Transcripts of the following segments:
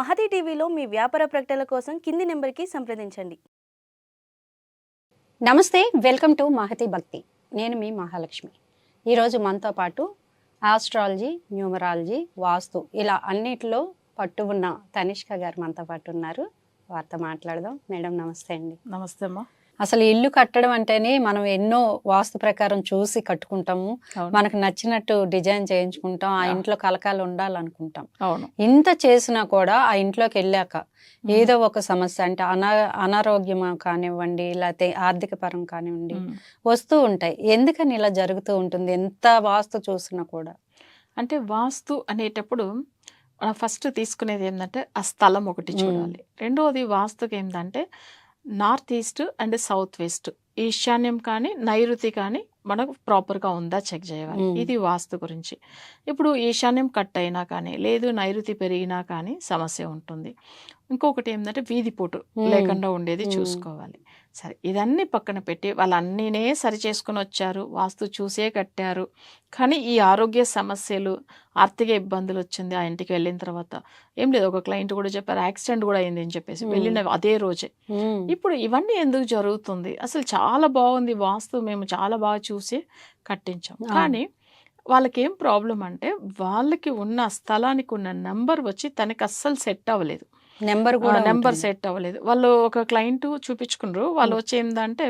మహతి టీవీలో మీ వ్యాపార ప్రకటనల కోసం కింది నెంబర్కి సంప్రదించండి. నమస్తే వెల్కమ్ టు మహతి భక్తి. నేను మీ మహాలక్ష్మి. ఈరోజు మనతో పాటు ఆస్ట్రాలజీ న్యూమరాలజీ వాస్తు ఇలా అన్నిటిలో పట్టు ఉన్న తనిష్క గారు మనతో పాటు ఉన్నారు. వారితో మాట్లాడదాం. మేడం నమస్తే అండి. నమస్తే అమ్మా. అసలు ఇల్లు కట్టడం అంటేనే మనం ఎన్నో వాస్తు ప్రకారం చూసి కట్టుకుంటాము. మనకు నచ్చినట్టు డిజైన్ చేయించుకుంటాం. ఆ. ఇంట్లో కలకాలు ఉండాలనుకుంటాం. ఇంత చేసినా కూడా ఆ ఇంట్లోకి వెళ్ళాక ఏదో ఒక సమస్య అంటే అనా అనారోగ్యం కానివ్వండి లేకపోతే ఆర్థిక పరం కానివ్వండి. వస్తూ ఉంటాయి. ఎందుకని ఇలా జరుగుతూ ఉంటుంది? ఎంత వాస్తు చూసినా కూడా? అంటే వాస్తు అనేటప్పుడు మనం ఫస్ట్ తీసుకునేది ఏంటంటే ఆ స్థలం ఒకటి. చూడాలి. రెండవది వాస్తుకి ఏంటంటే north east and south west ఈశాన్యం కానీ నైరుతి కానీ మనకు ప్రాపర్గా ఉందా చెక్ చేయాలి మ్మ్. ఇది వాస్తు గురించి ఇప్పుడు ఈశాన్యం కట్ అయినా కానీ లేదు నైరుతి పెరిగినా కానీ సమస్య ఉంటుంది ఇంకొకటి ఏంటంటే వీధిపోటు మ్మ్. లేకుండా ఉండేది మ్మ్. చూసుకోవాలి సరే ఇదన్నీ పక్కన పెట్టి వాళ్ళన్నీనే సరి చేసుకుని వచ్చారు వాస్తు చూసే కట్టారు. కానీ ఈ ఆరోగ్య సమస్యలు ఆర్థిక ఇబ్బందులు వచ్చింది ఆ ఇంటికి వెళ్ళిన తర్వాత. ఏం లేదు ఒక క్లయింట్ కూడా చెప్పారు యాక్సిడెంట్ కూడా అయింది అని చెప్పేసి. వెళ్ళిన అదే రోజే. ఇప్పుడు ఇవన్నీ ఎందుకు జరుగుతుంది? అసలు చాలా బాగుంది వాస్తు మేము చాలా బాగా చూసి కట్టించాం. కానీ వాళ్ళకి ఏం ప్రాబ్లం అంటే వాళ్ళకి ఉన్న స్థలానికి ఉన్న నెంబర్ వచ్చి తనకి అస్సలు సెట్ అవ్వలేదు. నెంబర్ కూడా నెంబర్. సెట్ అవ్వలేదు. వాళ్ళు ఒక క్లయింట్ చూపించుకున్నారు. వాళ్ళు వచ్చి ఏంటంటే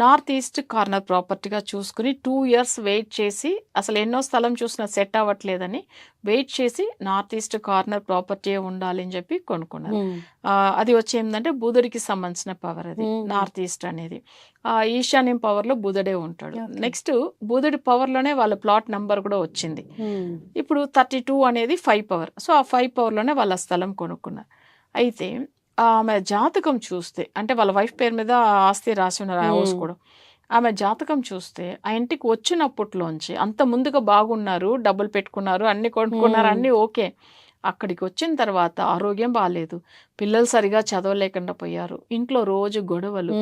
నార్త్ ఈస్ట్ కార్నర్ ప్రాపర్టీగా చూసుకుని టూ ఇయర్స్ వెయిట్ చేసి అసలు ఎన్నో స్థలం చూసినా సెట్ అవ్వట్లేదని వెయిట్ చేసి నార్త్ ఈస్ట్ కార్నర్ ప్రాపర్టీ ఉండాలి అని చెప్పి కొనుక్కున్నారు. అది వచ్చి ఏంటంటే బుధుడికి సంబంధించిన పవర్ అది. నార్త్ ఈస్ట్ అనేది. ఆ ఈశాన్యం పవర్లో బుధుడే ఉంటాడు. నెక్స్ట్ బుధుడి పవర్లోనే వాళ్ళ ప్లాట్ నంబర్ కూడా వచ్చింది. ఇప్పుడు థర్టీ టూ అనేది ఫైవ్ పవర్ సో ఆ ఫైవ్ పవర్లోనే వాళ్ళ స్థలం కొనుక్కున్నారు. అయితే ఆమె జాతకం చూస్తే అంటే వాళ్ళ వైఫ్ పేరు మీద ఆస్తి రాసి ఉన్నారు ఆ హౌస్. కూడా ఆమె జాతకం చూస్తే ఆ ఇంటికి వచ్చినప్పట్లోంచి అంత ముందుగా బాగున్నారు డబ్బులు పెట్టుకున్నారు అన్ని కొనుక్కున్నారు. అన్ని ఓకే. అక్కడికి వచ్చిన తర్వాత ఆరోగ్యం బాగాలేదు పిల్లలు సరిగా చదవలేకుండా పోయారు. ఇంట్లో రోజు గొడవలు.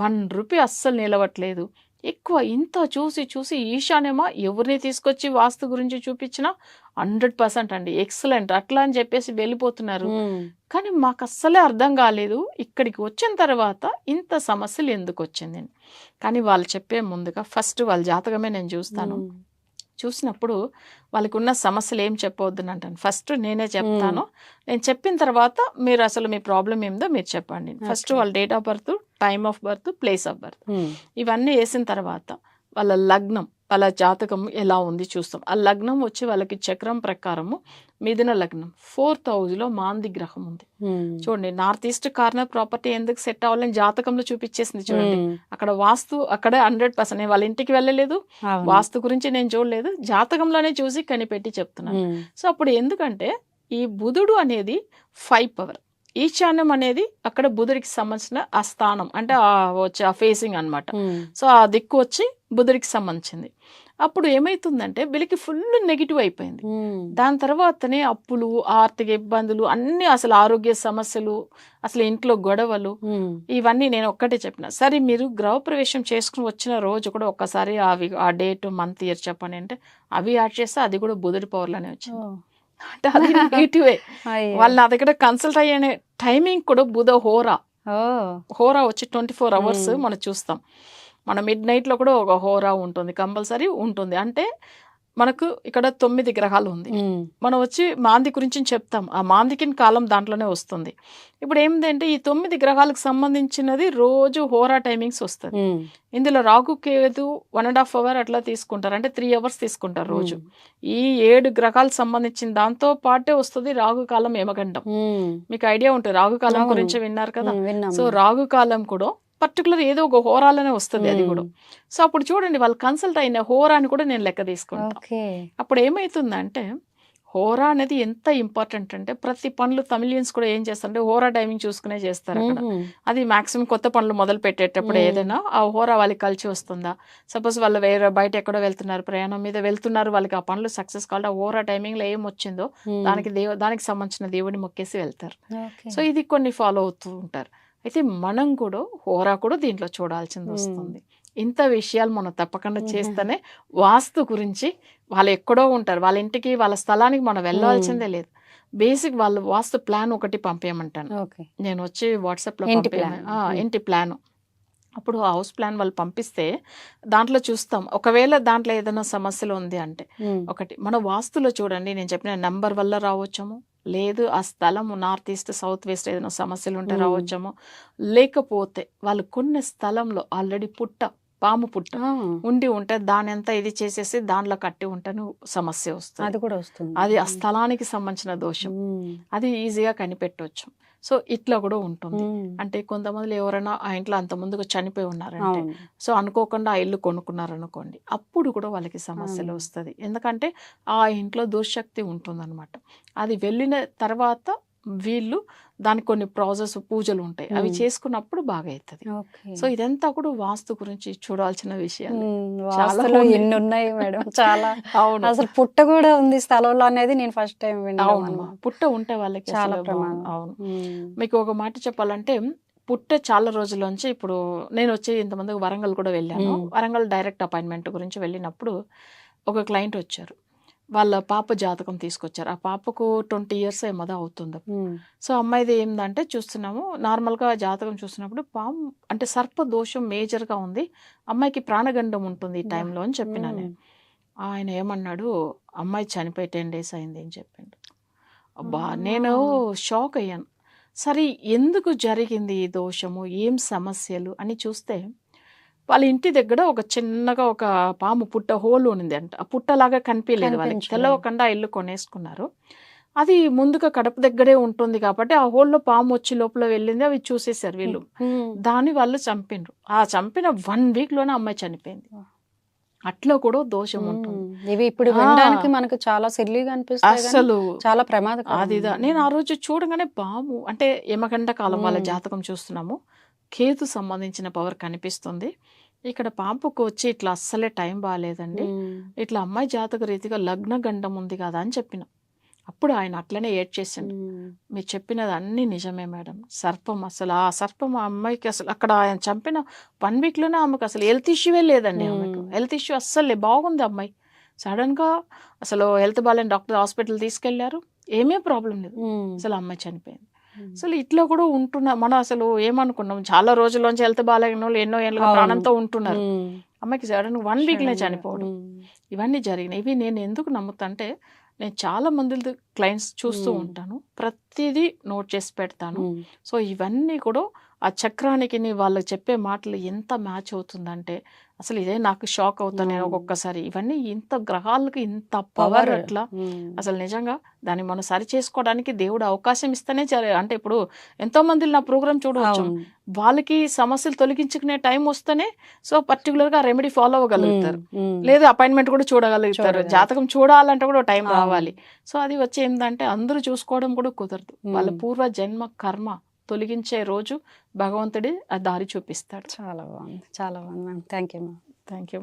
వన్ రూపీ అస్సలు నిలవట్లేదు. ఎక్కువ ఇంత చూసి చూసి ఈశానేమో ఎవరిని తీసుకొచ్చి వాస్తు గురించి చూపించినా? హండ్రెడ్ పర్సెంట్ అండి. ఎక్సలెంట్. అట్లా అని చెప్పేసి వెళ్ళిపోతున్నారు. కానీ మాకు అస్సలే అర్థం కాలేదు. ఇక్కడికి వచ్చిన తర్వాత ఇంత సమస్యలు ఎందుకు వచ్చింది. కానీ వాళ్ళు చెప్పే ముందుగా ఫస్ట్ వాళ్ళ జాతకమే నేను చూస్తాను. చూసినప్పుడు వాళ్ళకి ఉన్న సమస్యలు ఏం చెప్పవద్దని అంటాను. ఫస్ట్ నేనే చెప్తాను. నేను చెప్పిన తర్వాత మీరు అసలు మీ ప్రాబ్లం ఏందో మీరు చెప్పండి. ఫస్ట్. వాళ్ళ date of birth time of birth place of birth. ఇవన్నీ వేసిన తర్వాత వాళ్ళ లగ్నం వాళ్ళ జాతకం ఎలా ఉంది చూస్తాం. ఆ లగ్నం వచ్చి వాళ్ళకి చక్రం ప్రకారము మిథున లగ్నం. ఫోర్త్ హౌస్లో మాంది గ్రహం ఉంది. చూడండి నార్త్ ఈస్ట్ కార్నర్ ప్రాపర్టీ ఎందుకు సెట్ అవ్వాలని జాతకంలో చూపించేసింది చూడండి. అక్కడ వాస్తు అక్కడే హండ్రెడ్ పర్సెంట్ నేను వాళ్ళ ఇంటికి వెళ్ళలేదు. వాస్తు గురించి నేను చూడలేదు. జాతకంలోనే చూసి కనిపెట్టి చెప్తున్నాను. సో అప్పుడు ఎందుకంటే ఈ బుధుడు అనేది ఫైవ్ పవర్. ఈశాన్యం అనేది అక్కడ బుధుడికి సంబంధించిన ఆ స్థానం అంటే ఆ వచ్చే ఆ ఫేసింగ్ అన్నమాట. ఉమ్, సో ఆ దిక్కు వచ్చి బుధుడికి సంబంధించింది. అప్పుడు ఏమైతుందంటే వీళ్ళకి ఫుల్ నెగిటివ్ అయిపోయింది. ఉమ్, దాని తర్వాతనే అప్పులు ఆర్థిక ఇబ్బందులు అన్ని అసలు ఆరోగ్య సమస్యలు అసలు ఇంట్లో గొడవలు ఉమ్, ఇవన్నీ నేను ఒక్కటే చెప్పిన. సరే మీరు గృహప్రవేశం చేసుకుని వచ్చిన రోజు కూడా ఒక్కసారి అవి ఆ డేట్ మంత్ ఇయర్ చెప్పండి అంటే అవి యాడ్ చేస్తే అది కూడా బుధుడి పవర్లోనే వచ్చింది. అంటే అది నెగిటివే. వాళ్ళ నా దగ్గర కన్సల్ట్ అయ్యే టైమింగ్ కూడా బుధ హోరా. హోరా వచ్చి ట్వంటీ ఫోర్ అవర్స్. మనం చూస్తాం. మన మిడ్ నైట్లో కూడా ఒక హోరా ఉంటుంది కంపల్సరీ ఉంటుంది. అంటే మనకు ఇక్కడ తొమ్మిది గ్రహాలు ఉంది మనం వచ్చి మాంది గురించి చెప్తాం. ఆ మాందికి కాలం దాంట్లోనే వస్తుంది. ఇప్పుడు ఏంటంటే ఈ తొమ్మిది గ్రహాలకు సంబంధించినది రోజు హోరా టైమింగ్స్ వస్తుంది. ఇందులో Rahu Ketu one and half hour అట్లా తీసుకుంటారు. అంటే త్రీ అవర్స్ తీసుకుంటారు రోజు. ఈ ఏడు గ్రహాలకు సంబంధించిన దాంతో పాటే వస్తుంది రాగు కాలం యమగండం. ఉమ్, మీకు ఐడియా ఉంటుంది రాగు కాలం. గురించి విన్నారు కదా. సో రాగు కాలం కూడా పర్టికులర్ ఏదో ఒక హోరాలోనే వస్తుంది అది కూడా. సో అప్పుడు చూడండి వాళ్ళు కన్సల్ట్ అయిన హోరాని కూడా నేను లెక్క తీసుకుంటాను అప్పుడు ఏమవుతుందంటే హోరా అనేది ఎంత ఇంపార్టెంట్ అంటే ప్రతి పనులు తమిళియన్స్ కూడా ఏం చేస్తారంటే హోరా టైమింగ్ చూసుకునే చేస్తారు అక్కడ. అది మాక్సిమం కొత్త పనులు మొదలు పెట్టేటప్పుడు. ఏదైనా ఆ హోరా వాళ్ళకి కలిసి వస్తుందా? సపోజ్ వాళ్ళు వేరే బయట ఎక్కడో వెళ్తున్నారు ప్రయాణం మీద వెళ్తున్నారు వాళ్ళకి ఆ పనులు సక్సెస్ కావాలి ఆ హోరా టైమింగ్లో ఏం వచ్చిందో దానికి దేవ దానికి సంబంధించిన దేవుడిని మొక్కేసి వెళ్తారు. సో ఇది కొన్ని ఫాలో అవుతూ ఉంటారు. అయితే మనం కూడా హోరా కూడా దీంట్లో చూడాల్సింది. వస్తుంది. ఇంత విషయాలు మనం తప్పకుండా చేస్తేనే వాస్తు గురించి వాళ్ళు ఎక్కడో ఉంటారు. వాళ్ళ ఇంటికి వాళ్ళ స్థలానికి మనం వెళ్ళాల్సిందే లేదు. బేసిక్ వాళ్ళు వాస్తు ప్లాన్ ఒకటి పంపించమంటాను ఓకే. నేను వచ్చి వాట్సాప్లో ఇంటి ప్లాన్. అప్పుడు హౌస్ ప్లాన్ వాళ్ళు పంపిస్తే దాంట్లో చూస్తాం. ఒకవేళ దాంట్లో ఏదైనా సమస్యలు ఉంది అంటే. ఒకటి మన వాస్తులో చూడండి. నేను చెప్పిన నంబర్ వల్ల రావచ్చేమో? లేదు ఆ స్థలం నార్త్ ఈస్ట్ సౌత్ వెస్ట్ ఏదైనా సమస్యలు ఉంటే. రావచ్చేమో లేకపోతే వాళ్ళు కొన్ని స్థలంలో ఆల్రెడీ పుట్ట పాము పుట్ట ఉండి ఉంటే దాని అంతా ఇది చేసేసి దాంట్లో కట్టి ఉంటేనే సమస్య వస్తుంది. అది కూడా వస్తుంది. అది ఆ స్థలానికి సంబంధించిన దోషం. అది ఈజీగా కనిపెట్టవచ్చు సో ఇట్లా కూడా ఉంటుంది. అంటే కొంతమంది ఎవరైనా ఆ ఇంట్లో అంత ముందుకు చనిపోయి ఉన్నారంటే సో అనుకోకుండా ఆ ఇల్లు కొనుక్కున్నారు అనుకోండి అప్పుడు కూడా వాళ్ళకి సమస్యలు. వస్తుంది. ఎందుకంటే ఆ ఇంట్లో దుర్శక్తి ఉంటుందన్నమాట. అది వెళ్ళిన తర్వాత వీళ్ళు దానికి కొన్ని ప్రాసెస్ పూజలు ఉంటాయి. అవి. చేసుకున్నప్పుడు బాగా అవుతుంది సో ఇదంతా కూడా వాస్తు గురించి చూడాల్సిన విషయాలు. ఉమ్, చాలా. ఎన్ని ఉన్నాయి మేడం? చాలా అవును. అసలు పుట్ట కూడా ఉంది స్థలంలో అనేది నేను ఫస్ట్ టైం విన్నాను పుట్ట ఉంటే వాళ్ళకి చాలా. అవును. మీకు ఒక మాట చెప్పాలంటే పుట్ట చాలా రోజుల్లోంచి ఇప్పుడు నేను వచ్చి ఇంతమంది వరంగల్ కూడా వెళ్ళాను. వరంగల్ డైరెక్ట్ అపాయింట్మెంట్ గురించి వెళ్ళినప్పుడు ఒక క్లయింట్ వచ్చారు. వాళ్ళ పాప జాతకం తీసుకొచ్చారు. ఆ పాపకు ట్వంటీ ఇయర్స్ ఏమదో అవుతుంది. సో అమ్మాయిది ఏందంటే చూస్తున్నాము నార్మల్గా జాతకం చూసినప్పుడు పాము అంటే సర్ప దోషం మేజర్గా ఉంది. అమ్మాయికి ప్రాణగండం ఉంటుంది ఈ. టైంలో అని చెప్పిన నేను. ఆయన ఏమన్నాడు అమ్మాయి చనిపోయి టెన్ డేస్ అయింది అని చెప్పిండు. అబ్బా. నేను షాక్ అయ్యాను. సరే ఎందుకు జరిగింది ఈ దోషము? ఏం సమస్యలు? అని చూస్తే వాళ్ళ ఇంటి దగ్గర ఒక చిన్నగా ఒక పాము పుట్ట హోల్ ఉంది అంట ఆ పుట్టలాగా కనిపించలేదు. వాళ్ళకి. తెలవకుండా ఇల్లు కొనేసుకున్నారు. అది ముందుగా కడప దగ్గరే ఉంటుంది కాబట్టి ఆ హోల్లో పాము వచ్చి లోపల వెళ్ళింది అవి చూసేశారు వీళ్ళు. దాని వాళ్ళు చంపిండ్రు ఆ చంపిన వన్ వీక్లోనే అమ్మాయి చనిపోయింది. అట్లా కూడా దోషం ఉంటుంది. ఇవి ఇప్పుడు. వినడానికి మనకు చాలా సిల్లీగా అనిపిస్తాయి కానీ అసలు చాలా ప్రమాదకరం. అది. నేను ఆ రోజు చూడగానే పాము అంటే యమగండ కాలం వాళ్ళ. జాతకం చూస్తున్నాము. కేతు సంబంధించిన పవర్ కనిపిస్తుంది ఇక్కడ పాపకు వచ్చి ఇట్లా అస్సలే టైం బాగాలేదండి. ఇట్లా అమ్మాయి జాతక రీతిగా లగ్న గండం ఉంది కదా అని చెప్పిన అప్పుడు ఆయన అట్లనే ఏడ్ చేసిండు. మీరు చెప్పినది అన్ని నిజమే మేడం సర్పం అసలు ఆ సర్పం ఆ అమ్మాయికి అసలు అక్కడ ఆయన చంపిన వన్ వీక్లోనే ఆమెకు అసలు హెల్త్ ఇష్యూవే లేదండి ఆమెకు. హెల్త్ ఇష్యూ అస్సలే బాగుంది అమ్మాయి సడన్గా అసలు హెల్త్ బాగాలేని డాక్టర్ హాస్పిటల్ తీసుకెళ్ళారు ఏమీ ప్రాబ్లం లేదు. అసలు అమ్మాయి చనిపోయింది. అసలు ఇట్లా కూడా ఉంటున్నా మనం అసలు ఏమనుకున్నాం చాలా రోజుల్లోంచి హెల్త్ బాగాలేని వాళ్ళు ఎన్నో అవును. ప్రాణంతో ఉంటున్నారు. అమ్మాయికి సడన్ వన్ వీక్లో. చనిపోవడం. ఇవన్నీ జరిగినాయి ఇవి నేను ఎందుకు నమ్ముతాంటే నేను చాలా మంది క్లయింట్స్ చూస్తూ. ఉంటాను ప్రతిదీ నోట్ చేసి పెడతాను. సో ఇవన్నీ కూడా ఆ చక్రానికి నీ వాళ్ళు చెప్పే మాటలు ఎంత మ్యాచ్ అవుతుందంటే అసలు ఇదే నాకు షాక్ అవుతాను నేను. ఒక్కొక్కసారి ఇవన్నీ ఇంత గ్రహాలకు ఇంత పవర్ అట్లా. అసలు నిజంగా దాన్ని మనం సరి చేసుకోవడానికి దేవుడు అవకాశం ఇస్తేనే అంటే ఇప్పుడు ఎంతో మంది నా ప్రోగ్రామ్ చూడవచ్చు. వాళ్ళకి సమస్యలు తొలగించుకునే టైం వస్తేనే సో పర్టికులర్గా రెమెడీ ఫాలో అవ్వగలుగుతారు. లేదు అపాయింట్మెంట్ కూడా చూడగలుగుతారు. జాతకం చూడాలంటే కూడా టైం. రావాలి సో అది వచ్చి ఏంటంటే అందరూ చూసుకోవడం కూడా కుదరదు వాళ్ళ మ్మ్. పూర్వ జన్మ కర్మ తొలగించే రోజు భగవంతుడి ఆ దారి చూపిస్తాడు. చాలా బాగుంది. చాలా బాగుంది. Ma'am thank you ma'am. Thank you